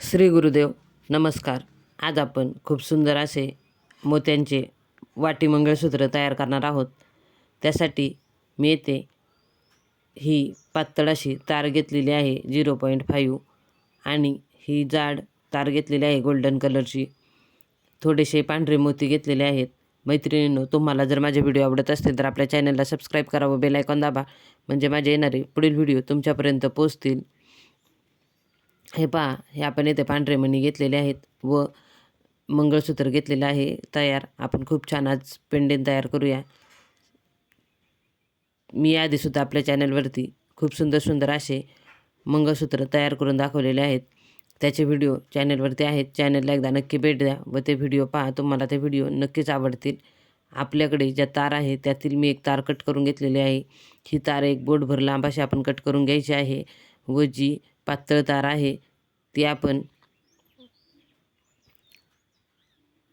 श्री गुरुदेव नमस्कार. आज आपण खूप सुंदर असे मोत्यांचे वाटी मंगळसूत्र तयार करणार आहोत. त्यासाठी मी येथे ही पातळ अशी तार घेतलेली आहे झिरो पॉईंट फाईव्ह. आणि ही जाड तार घेतलेली आहे गोल्डन कलरची. थोडेसे पांढरे मोती घेतलेले आहेत. मैत्रिणींनो तुम्हाला जर माझे व्हिडिओ आवडत असतील तर आपल्या चॅनलला सबस्क्राईब करा व बेल आयकॉन दाबा. म्हणजे माझे येणारे पुढील व्हिडिओ तुमच्यापर्यंत पोचतील हे पहा हे आपण येथे पांढरे मणी घेतलेले आहेत व मंगळसूत्र घेतलेलं आहे तयार. आपण खूप छान आज पेंडेन तयार करूया. मी आधीसुद्धा आपल्या चॅनलवरती खूप सुंदर सुंदर असे मंगळसूत्र तयार करून दाखवलेले आहेत. त्याचे व्हिडिओ चॅनलवरती आहेत. चॅनलला एकदा नक्की भेट द्या व ते व्हिडिओ पहा तुम्हाला ते व्हिडिओ नक्कीच आवडतील. आपल्याकडे ज्या तार आहे त्यातील मी एक तार कट करून घेतलेली आहे. ही तार एक बोटभर लांब अशी आपण कट करून घ्यायची आहे व जी पातळ तार आहे. ती आपण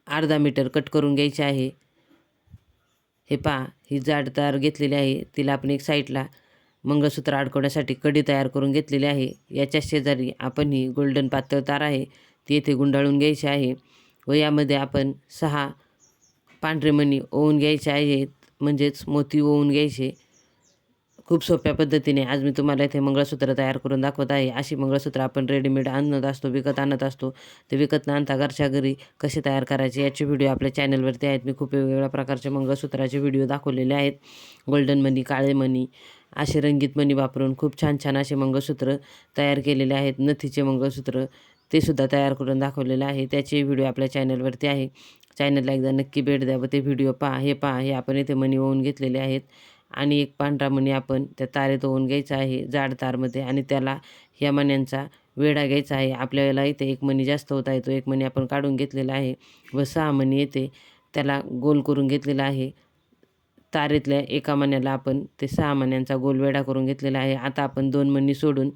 अर्धा मीटर कट करून घ्यायची आहे. हे पहा ही जाड तार घेतलेली आहे. तिला आपण एक साईडला मंगळसूत्र अडकवण्यासाठी कडी तयार करून घेतलेली आहे. याच्या शेजारी आपण ही गोल्डन पातळ तार आहे. ती येथे गुंडाळून घ्यायची आहे व यामध्ये आपण सहा पांढरे मणी ओवून घ्यायचे आहेत. म्हणजेच मोती ओवून घ्यायचे. खूप सोप्या पद्धतीने आज मी तुम्हाला इथे मंगळसूत्र तयार करून दाखवत आहे. अशी मंगळसूत्र आपण रेडीमेड आणत असतो विकत आणत असतो. ते विकत न आणता घरच्या घरी कसे तयार करायचे याचे व्हिडिओ आपल्या चॅनलवरती आहेत. मी खूप वेगवेगळ्या प्रकारचे मंगळसूत्राचे व्हिडिओ दाखवलेले आहेत. गोल्डन मनी काळे मनी असे रंगीत मणी वापरून खूप छान छान असे मंगळसूत्र तयार केलेले आहेत. नथीचे मंगळसूत्र ते सुद्धा तयार करून दाखवलेलं आहे. त्याचे व्हिडिओ आपल्या चॅनलवरती आहे. चॅनलला एकदा नक्की भेट द्या व ते व्हिडिओ पहा. हे पहा. हे आपण इथे मनी होऊन घेतलेले आहेत. आणि एक पांढरा मणी आपण त्या तारेत ओवून घ्यायचा आहे जाड तारमध्ये आणि त्याला ह्या मण्यांचा वेढा घ्यायचा आहे. आपल्याला इथे एक मणी जास्त होता आहे तो एक मणी आपण काढून घेतलेला आहे व सहा मणी येते त्याला गोल करून घेतलेला आहे. तारेतल्या एका मण्याला आपण ते सहा मण्यांचा गोल वेढा करून घेतलेला आहे. आता आपण दोन मणी सोडून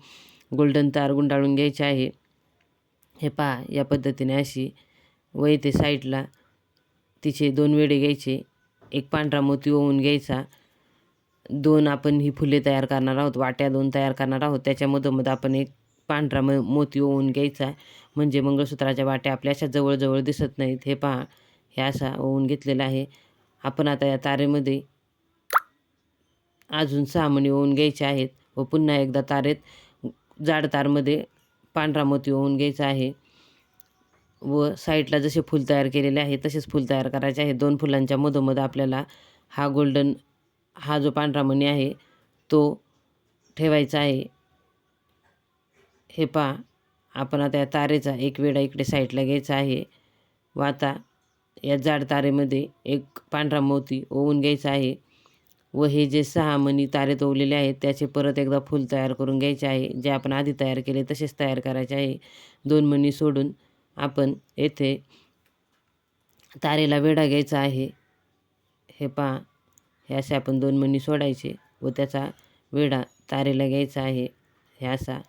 गोल्डन तार गुंडाळून घ्यायचे आहे. हे पहा या पद्धतीने अशी व इथे साईडला तिचे दोन वेडे घ्यायचे. एक पांढरा मोती ओवून घ्यायचा दोन आपण ही फुले तयार करणार आहोत वाट्या दोन तयार करणार आहोत. त्याच्यामधोमध आपण एक पांढरा म मोती ओवून घ्यायचा. म्हणजे मंगळसूत्राच्या वाट्या आपल्या अशा जवळजवळ दिसत नाहीत. हे पहा हे असा ओवून घेतलेला आहे. आपण आता या तारेमध्ये अजून सहा मणी ओवून घ्यायचे आहेत व पुन्हा एकदा तारेत जाड तारमध्ये पांढरा मोती ओवून घ्यायचा आहे. व साईडला जसे फूल तयार केलेले आहे तसेच फूल तयार करायचे आहे. दोन फुलांच्या मधोमध आपल्याला हा गोल्डन हा जो पांढरा मणी आहे तो ठेवायचा आहे. हे पहा आपण आता या तारेचा एक वेळा इकडे साईडला घ्यायचा आहे. व आता या जाड तारेमध्ये एक पांढरा मोती ओवून घ्यायचा आहे. व हे जे सहा मणी तारेत ओवलेले आहेत त्याचे परत एकदा फूल तयार करून घ्यायचे आहे. जे आपण आधी तयार केले तसेच तयार करायचे आहे. दोन मणी सोडून आपण येथे तारेला वेढा घ्यायचा आहे. हे पहा हे असे आपण दोन मणी सोडायचे व त्याचा वेढा तारेला घ्यायचा आहे. हे असा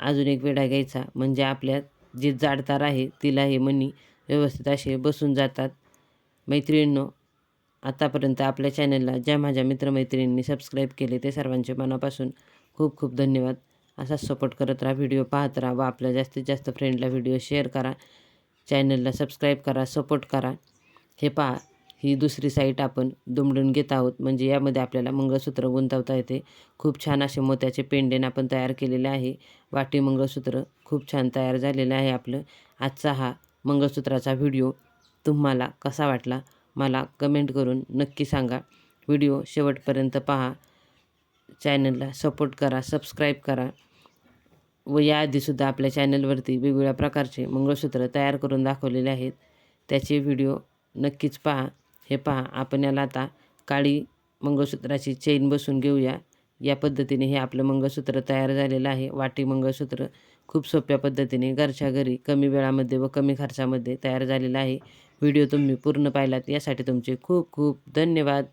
अजून एक वेढा घ्यायचा. म्हणजे आपल्या जी जाड तार आहे तिला हे मणी व्यवस्थित असे बसून जातात. मैत्रिणींनो आतापर्यंत आपल्या चॅनलला ज्या माझ्या मित्रमैत्रिणींनी सबस्क्राईब केले ते सर्वांचे मनापासून खूप खूप धन्यवाद. असाच सपोर्ट करत राहा व्हिडिओ पाहत राहा व आपल्या जास्तीत जास्त फ्रेंडला व्हिडिओ शेअर करा. चॅनलला सबस्क्राईब करा सपोर्ट करा. हे पहा ही दुसरी साईट आपण दुमडून घेत आहोत. म्हणजे यामध्ये आपल्याला मंगळसूत्र गुंतवता येते. खूप छान असे मोत्याचे पेंडेन आपण तयार केलेले आहे. वाटी मंगळसूत्र खूप छान तयार झालेलं आहे आपलं. आजचा हा मंगळसूत्राचा व्हिडिओ तुम्हाला कसा वाटला? मला कमेंट करून नक्की सांगा. व्हिडिओ शेवटपर्यंत पहा. चॅनलला सपोर्ट करा सबस्क्राईब करा. व याआधीसुद्धा आपल्या चॅनलवरती वेगवेगळ्या प्रकारचे मंगळसूत्र तयार करून दाखवलेले आहेत. त्याचे व्हिडिओ नक्कीच पहा. हे पहा आपण याला आता काळी मंगळसूत्राची चेन बसून घेऊया. या पद्धतीने हे आपलं मंगळसूत्र तयार झालेलं आहे. वाटी मंगळसूत्र खूप सोप्या पद्धतीने घरच्या घरी कमी वेळामध्ये व कमी खर्चामध्ये तयार झालेलं आहे. व्हिडिओ तुम्ही पूर्ण पाहिलात यासाठी तुमचे खूप खूप धन्यवाद.